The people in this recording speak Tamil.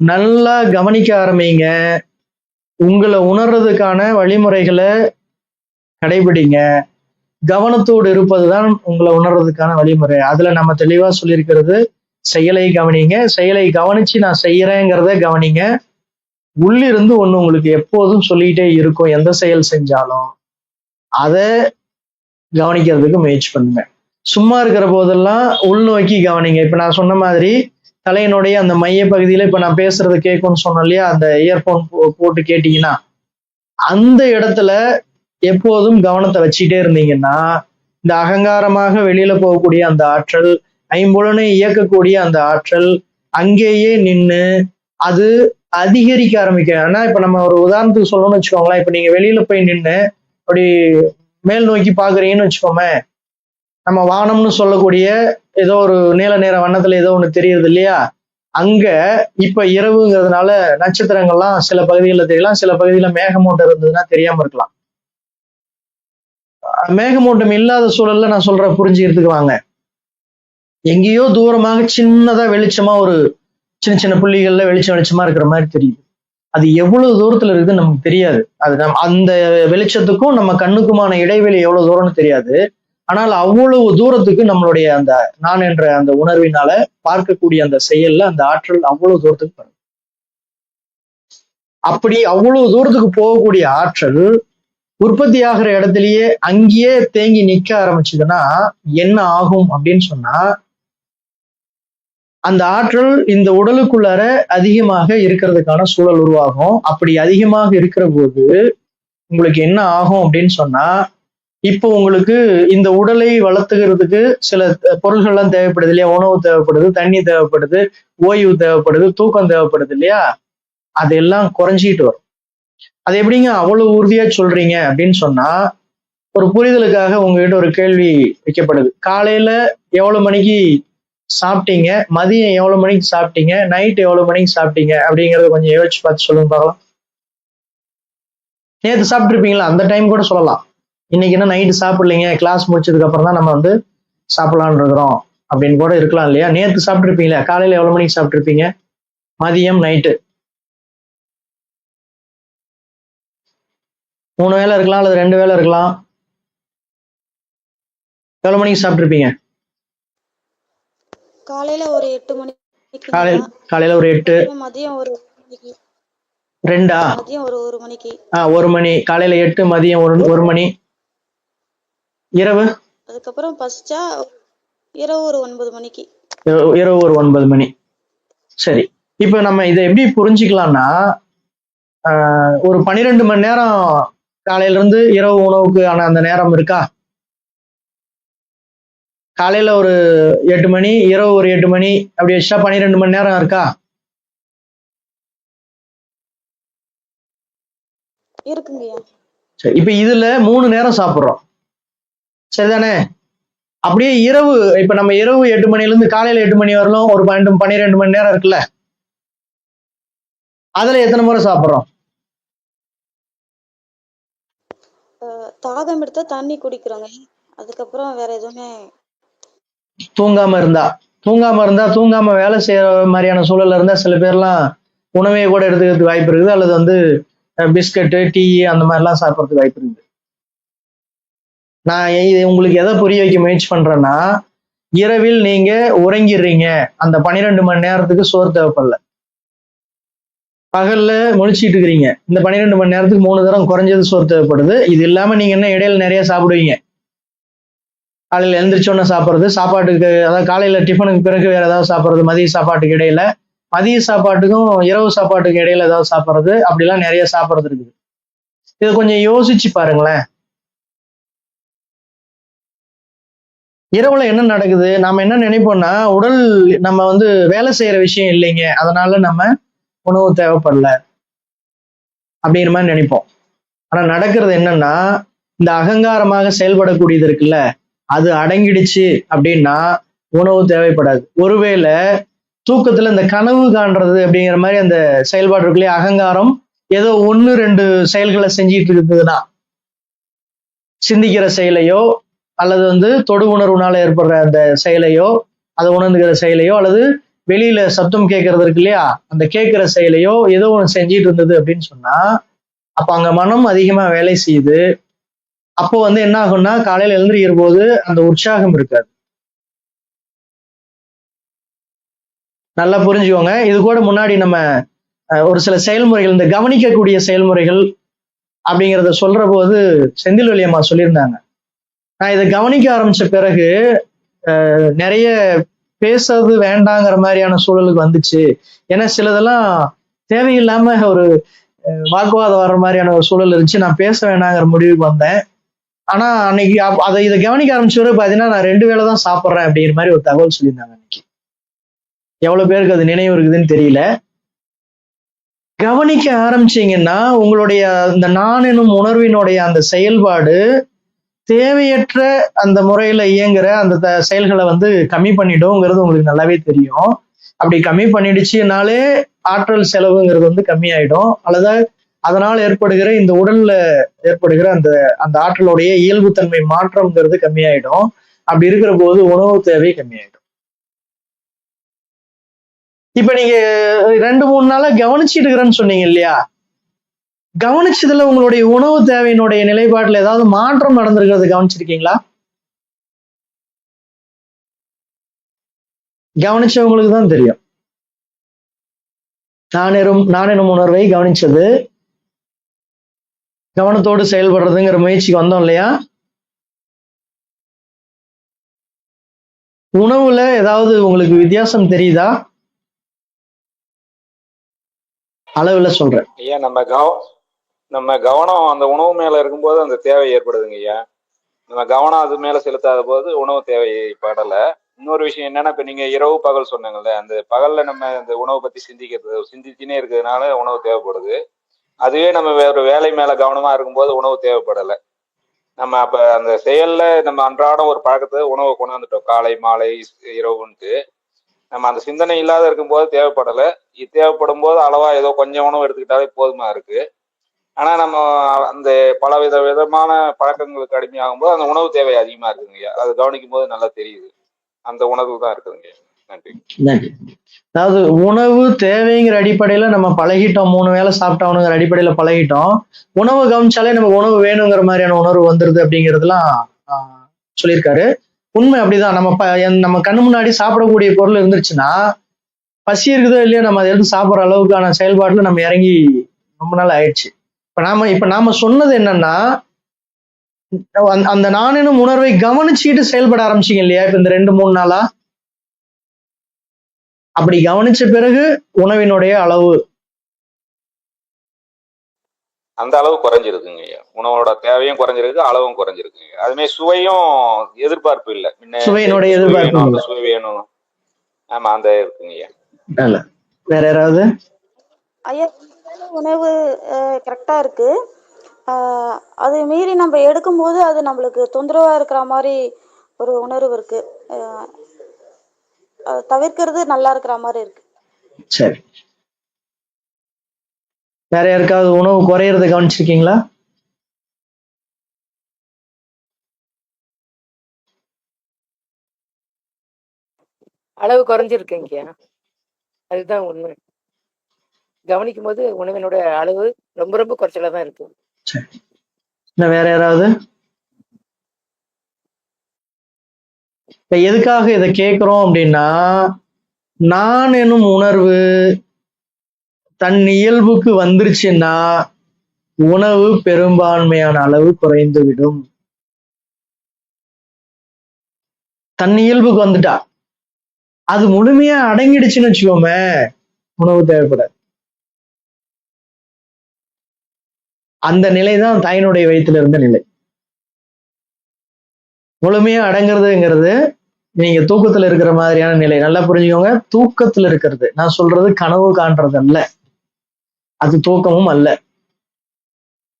நல்லா கவனிக்க ஆரம்பிங்க. உங்களை உணர்றதுக்கான வழிமுறைகளை கடைபிடிங்க. கவனத்தோடு இருப்பது தான் உங்களை உணர்றதுக்கான வழிமுறை. அதுல நம்ம தெளிவா சொல்லியிருக்கிறது செயலை கவனிங்க. செயலை கவனிச்சு நான் செய்யறேங்கிறத கவனிங்க. உள்ளிருந்து ஒண்ணு உங்களுக்கு எப்போதும் சொல்லிக்கிட்டே இருக்கும் எந்த செயல் செஞ்சாலும். அதை கவனிக்கிறதுக்கு முயற்சி பண்ணுங்க. சும்மா இருக்கிற போதெல்லாம் உள்நோக்கி கவனிங்க. இப்ப நான் சொன்ன மாதிரி தலையினுடைய அந்த மைய பகுதியில இப்ப நான் பேசுறது கேட்கும்னு சொன்னேன் இல்லையா? அந்த இயர்போன் போட்டு கேட்டீங்கன்னா அந்த இடத்துல எப்போதும் கவனத்தை வச்சுட்டே இருந்தீங்கன்னா இந்த அகங்காரமாக வெளியில போகக்கூடிய அந்த ஆற்றல் ஐம்புலனை இயக்கக்கூடிய அந்த ஆற்றல் அங்கேயே நின்று அது அதிகரிக்க ஆரம்பிக்கும். ஆனா இப்ப நம்ம ஒரு உதாரணத்துக்கு சொல்லணும்னு வச்சுக்கோங்களேன். இப்ப நீங்க வெளியில போய் நின்று அப்படி மேல் நோக்கி பாக்குறீங்கன்னு வச்சுக்கோமே நம்ம வானம்னு சொல்லக்கூடிய ஏதோ ஒரு நீல நேர வண்ணத்துல ஏதோ ஒன்று தெரியுது இல்லையா? அங்க இப்ப இரவுங்கிறதுனால நட்சத்திரங்கள்லாம் சில பகுதிகளில் தெரியலாம் சில பகுதியில் மேகமூட்டம் இருந்ததுன்னா தெரியாம இருக்கலாம். மேகமூட்டம் இல்லாத சூழல்ல நான் சொல்ற புரிஞ்சுக்கிறதுக்கு வாங்க. எங்கேயோ தூரமாக சின்னதா வெளிச்சமா ஒரு சின்ன சின்ன புள்ளிகள்ல வெளிச்சம் வெளிச்சமா இருக்கிற மாதிரி தெரியுது. அது எவ்வளவு தூரத்துல இருக்குதுன்னு நமக்கு தெரியாது. அது நம் அந்த வெளிச்சத்துக்கும் நம்ம கண்ணுக்குமான இடைவெளி எவ்வளவு தூரம்னு தெரியாது. ஆனால் அவ்வளவு தூரத்துக்கு நம்மளுடைய அந்த நான் என்ற அந்த உணர்வினால பார்க்கக்கூடிய அந்த செயல்ல அந்த ஆற்றல் அவ்வளவு தூரத்துக்கு வரும். அப்படி அவ்வளவு தூரத்துக்கு போகக்கூடிய ஆற்றல் உற்பத்தி ஆகிற இடத்துலயே அங்கேயே தேங்கி நிக்க ஆரம்பிச்சதுன்னா என்ன ஆகும் அப்படின்னு சொன்னா அந்த ஆற்றல் இந்த உடலுக்குள்ளார அதிகமாக இருக்கிறதுக்கான சூழல் உருவாகும். அப்படி அதிகமாக இருக்கிற போது உங்களுக்கு என்ன ஆகும் அப்படின்னு சொன்னா இப்போ உங்களுக்கு இந்த உடலை வளர்த்துக்கிறதுக்கு சில பொருள்கள்லாம் தேவைப்படுது இல்லையா? உணவு தேவைப்படுது தண்ணி தேவைப்படுது ஓய்வு தேவைப்படுது தூக்கம் தேவைப்படுது இல்லையா? அதெல்லாம் குறைஞ்சிக்கிட்டு வரும். அது எப்படிங்க அவ்வளவு உறுதியா சொல்றீங்க அப்படின்னு சொன்னா ஒரு புரிதலுக்காக உங்ககிட்ட ஒரு கேள்வி வைக்கப்படுது. காலையில எவ்வளவு மணிக்கு சாப்பிட்டீங்க? மதியம் எவ்வளவு மணிக்கு சாப்பிட்டீங்க? நைட் எவ்வளவு மணிக்கு சாப்பிட்டீங்க? அப்படிங்கறத கொஞ்சம் யோசிச்சு பார்த்து சொல்லுங்க பார்க்கலாம். நேற்று சாப்பிட்ருப்பீங்களா அந்த டைம் கூட சொல்லலாம். இன்னைக்கு என்ன நைட்டு சாப்பிடலைங்க கிளாஸ் முடிச்சதுக்கு அப்புறம் தான் நம்ம வந்து சாப்பிடலான் இருக்கிறோம். அப்படின்னு கூட இருக்கலாம் இல்லையா? நேற்று சாப்பிட்டுருப்பீங்களா? காலையில எவ்வளவு மணிக்கு சாப்பிட்டுருப்பீங்க? மதியம் நைட்டு மூணு வேளை இருக்கலாம் அல்லது ரெண்டு வேளை இருக்கலாம். எவ்வளவு மணிக்கு சாப்பிட்டுருப்பீங்க? காலையில ஒரு எட்டு மணிக்கு காலையில் காலையில ஒரு எட்டு. மதியம் ஒரு ரெண்டா? மதியம் ஒரு ஒரு மணிக்கு. ஆ ஒரு மணி. காலையில எட்டு மதியம் ஒரு ஒரு மணி. இரவு? அதுக்கப்புறம் பசிச்சா இரவு ஒரு ஒன்பது மணிக்கு. இரவு ஒரு ஒன்பது மணி. சரி. இப்போ நம்ம இதை எப்படி புரிஞ்சுக்கலாம்னா ஒரு பன்னிரெண்டு மணி நேரம் காலையில இருந்து இரவு உணவுக்கு ஆன அந்த நேரம் இருக்கா? காலையில ஒரு எட்டு மணி இரவு ஒரு எட்டு மணி அப்படி வச்சா பன்னிரெண்டு மணி நேரம் இருக்கா? இருக்குங்கய்யா. சரி இப்போ இதுல மூணு நேரம் சாப்பிட்றோம். சரிதானே? அப்படியே இரவு இப்ப நம்ம இரவு எட்டு மணில இருந்து காலையில எட்டு மணி வரலும் ஒரு பன்னெண்டு பன்னிரெண்டு மணி நேரம் இருக்குல்ல? அதுல எத்தனை முறை சாப்பிட்றோம்? தாகம் எடுத்தா தண்ணி குடிக்கிறோங்க. அதுக்கப்புறம் வேற எதுவுமே தூங்காம இருந்தா. தூங்காம இருந்தா தூங்காம வேலை செய்யற மாதிரியான சூழல்ல இருந்தா சில பேர்லாம் உணவையை கூட எடுத்துக்கிறதுக்கு வாய்ப்பு இருக்குது. அல்லது வந்து பிஸ்கட்டு டீ அந்த மாதிரிலாம் சாப்பிட்றதுக்கு வாய்ப்பு இருக்குது. நான் இது உங்களுக்கு எதை புரிய வைக்க முயற்சி பண்றேன்னா இரவில் நீங்க உறங்கிடுறீங்க. அந்த பன்னிரெண்டு மணி நேரத்துக்கு சோறு தேவைப்படல. பகல்ல முழிச்சிட்டு இருக்கிறீங்க. இந்த பன்னிரெண்டு மணி நேரத்துக்கு மூணு தரம் குறைஞ்சது சோறு தேவைப்படுது. இது இல்லாம நீங்க என்ன இடையில நிறைய சாப்பிடுவீங்க. காலையில எழுந்திரிச்சோன்னே சாப்பிட்றது சாப்பாட்டுக்கு அதாவது காலையில டிஃபனுக்கு பிறகு வேற ஏதாவது சாப்பிட்றது மதிய சாப்பாட்டுக்கு இடையில. மதிய சாப்பாட்டுக்கும் இரவு சாப்பாட்டுக்கு இடையில ஏதாவது சாப்பிட்றது அப்படிலாம் நிறைய சாப்பிட்றது இருக்குது. இதை கொஞ்சம் யோசிச்சு பாருங்களேன். இரவுல என்ன நடக்குது? நாம என்ன நினைப்போம்னா உடல் நம்ம வந்து வேலை செய்யற விஷயம் இல்லைங்க. அதனால நம்ம உணவு தேவைப்படல. அப்படிங்கிற மாதிரி நினைப்போம். ஆனா நடக்கிறது என்னன்னா இந்த அகங்காரமாக செயல்படக்கூடியது இருக்குல்ல அது அடங்கிடுச்சு அப்படின்னா உணவு தேவைப்படாது. ஒருவேளை தூக்கத்துல இந்த கனவு காண்றது அப்படிங்கிற மாதிரி அந்த செயல்பாடு இருக்குல்லையே? அகங்காரம் ஏதோ ஒன்று ரெண்டு செயல்களை செஞ்சிட்டு இருக்குதுன்னா சிந்திக்கிற செயலையோ அல்லது வந்து தொடு உணர்வுனால ஏற்படுற அந்த செயலையோ அதை உணர்ந்துக்கிற செயலையோ அல்லது வெளியில சத்தம் கேட்கறது இருக்கு இல்லையா? அந்த கேட்கிற செயலையோ ஏதோ ஒன்று செஞ்சிட்டு இருந்தது அப்படின்னு சொன்னா அப்ப அங்க மனம் அதிகமா வேலை செய்யுது. அப்போ வந்து என்ன ஆகும்னா காலையில எழுந்திரிக்கிற போது அந்த உற்சாகம் இருக்காது. நல்லா புரிஞ்சுக்கோங்க. இது கூட முன்னாடி நம்ம ஒரு சில செயல்முறைகள் இந்த கவனிக்கக்கூடிய செயல்முறைகள் அப்படிங்கிறத சொல்ற போது செந்தில் வழியம்மா சொல்லியிருந்தாங்க. நான் இதை கவனிக்க ஆரம்பிச்ச பிறகு நிறைய பேசுறது வேண்டாங்கிற மாதிரியான சூழலுக்கு வந்துச்சு. ஏன்னா சிலதெல்லாம் தேவையில்லாம ஒரு வாக்குவாதம் வர்ற மாதிரியான ஒரு சூழல் இருந்துச்சு. நான் பேச வேணாங்கிற முடிவுக்கு வந்தேன். ஆனா அன்னைக்கு அதை இதை கவனிக்க ஆரம்பிச்ச பிறகு பாத்தீங்கன்னா நான் ரெண்டு தான் சாப்பிட்றேன் அப்படிங்கிற மாதிரி ஒரு தகவல் சொல்லியிருந்தாங்க அன்னைக்கு. எவ்வளவு பேருக்கு அது நினைவு இருக்குதுன்னு தெரியல. கவனிக்க ஆரம்பிச்சீங்கன்னா உங்களுடைய அந்த நான் எனும் உணர்வினுடைய அந்த செயல்பாடு தேவையற்ற அந்த முறையில இயங்குற அந்த த- செயல்களை வந்து கம்மி பண்ணிடுங்கிறது உங்களுக்கு நல்லாவே தெரியும். அப்படி கம்மி பண்ணிடுச்சுனாலே ஆற்றல் செலவுங்கிறது வந்து கம்மியாயிடும். அல்லது அதனால் ஏற்படுகிற இந்த உடல்ல ஏற்படுகிற அந்த அந்த ஆற்றலுடைய இயல்புத்தன்மை மாற்றம்ங்கிறது கம்மியாயிடும். அப்படி இருக்கிற போது உணவு தேவை கம்மியாயிடும். இப்ப நீங்க ரெண்டு மூணு நாளா கவனிச்சிட்டு இருக்கிறேன்னு சொன்னீங்க இல்லையா? கவனிச்சதுல உங்களுடைய உணவு தேவையினுடைய நிலைப்பாட்டுல ஏதாவது மாற்றம் நடந்திருக்கிறது கவனிச்சிருக்கீங்களா? கவனிச்சவங்களுக்கு தான் தெரியும். நானெரும் நானெனும் உணர்வை கவனிச்சது. கவனத்தோடு செயல்படுறதுங்கிற முயற்சிக்கு வந்தோம் இல்லையா? உணவுல ஏதாவது உங்களுக்கு வித்தியாசம் தெரியுதா? அளவுல சொல்றேன். ஐயா நம்ம கவ நம்ம கவனம் அந்த உணவு மேல இருக்கும்போது அந்த தேவை ஏற்படுதுங்க ஐயா. நம்ம கவனம் அது மேல செலுத்தாத போது உணவு தேவை படல. இன்னொரு விஷயம் என்னன்னா இப்ப நீங்க இரவு பகல் சொன்னாங்கல்ல அந்த பகல்ல நம்ம இந்த உணவை பத்தி சிந்திக்கிறது சிந்திச்சுனே இருக்கிறதுனால உணவு தேவைப்படுது. அதுவே நம்ம வேற வேலை மேல கவனமா இருக்கும்போது உணவு தேவைப்படலை. நம்ம அப்ப அந்த செயல்ல நம்ம அன்றாடம் ஒரு பழக்கத்தை உணவை கொண்டாந்துட்டோம். காலை மாலை இரவுன்ட்டு. நம்ம அந்த சிந்தனை இல்லாத இருக்கும்போது தேவைப்படலை. இது தேவைப்படும் போது அளவா ஏதோ கொஞ்சம் உணவு எடுத்துக்கிட்டாலே போதுமா இருக்கு. ஆனா நம்ம அந்த பல வித விதமான பழக்கங்களுக்கு அடிமையாகும் போது அந்த உணவு தேவை அதிகமா இருக்குங்க அது கவனிக்கும் போது நல்லா தெரியுது. அந்த உணவு தான் இருக்குதுங்க நன்றி. நன்றி. அதாவது உணவு தேவைங்கிற அடிப்படையில நம்ம பழகிட்டோம். மூணு வேளை சாப்பிட்டோம்ங்கிற அடிப்படையில பழகிட்டோம். உணவு கவனிச்சாலே நமக்கு உணவு வேணுங்கிற மாதிரியான உணர்வு வந்துருது அப்படிங்கிறதுலாம் சொல்லியிருக்காரு. உண்மை அப்படிதான். நம்ம ப- என் நம்ம கண்ணு முன்னாடி சாப்பிடக்கூடிய பொருள் இருந்துச்சுன்னா பசி இருக்குதோ இல்லையோ நம்ம அதை எடுத்து சாப்பிட்ற அளவுக்கான செயல்பாட்டில் நம்ம இறங்கி ரொம்ப நாள் ஆயிடுச்சு. இப்ப நாம இப்ப நாம சொன்னது என்னன்னா அந்த- அந்த நானெனும் உணர்வை கவனிச்சுக்கிட்டு செயல்பட ஆரம்பிச்சீங்க இல்லையா? இப்ப இந்த ரெண்டு மூணு நாளா? அப்படி கவனிச்ச பிறகு உணவினுடைய அளவு. அந்த அளவு குறைஞ்சிருக்குங்க ஐயா. உணவோட தேவையும் குறைஞ்சிருக்கு அளவும் குறைஞ்சிருக்குங்க அதுமே சுவையும் எதிர்பார்ப்பு இல்லை. சுவையினுடைய சுவை எதிர்பார்ப்பு. சுவை வேணும். ஆமா அந்த இருக்குங்க வேற யாராவது? ஐயா வேளை உணவு கரெக்டாக இருக்கு. ஆஹ் அது மீறி நம்ம எடுக்கும்போது அது நம்மளுக்கு தொந்தரவாக இருக்கிற மாதிரி ஒரு உணர்வு இருக்கு. அதை தவிர்க்கிறது நல்லா இருக்கிற மாதிரி இருக்கு. சரி. வேற யாருக்காவது உணவு குறையறத கவனிச்சிருக்கீங்களா? அளவு குறைஞ்சிருக்குங்க அதுதான் உண்மை. கவனிக்கும் போது உணவினோட அளவு ரொம்ப ரொம்ப குறைச்சலா தான் இருக்கும் வேற யாராவது? இப்ப எதுக்காக இதை கேட்கிறோம் அப்படின்னா நான் எனும் உணர்வு தன் இயல்புக்கு வந்துருச்சுன்னா உணவு பெரும்பான்மையான அளவு குறைந்து விடும் தன் இயல்புக்கு வந்துட்டா. அது முழுமையா அடங்கிடுச்சுன்னு வச்சுக்கோமே உணவு தேவைப்படாது. அந்த நிலை தான் தாயினுடைய வயிற்றுல இருந்த நிலை. முழுமையா அடங்குறதுங்கிறது நீங்க தூக்கத்துல இருக்கிற மாதிரியான நிலை. நல்லா புரிஞ்சுக்கோங்க தூக்கத்துல இருக்கிறது. நான் சொல்றது கனவு காண்றது அல்ல அது தூக்கமும் அல்ல.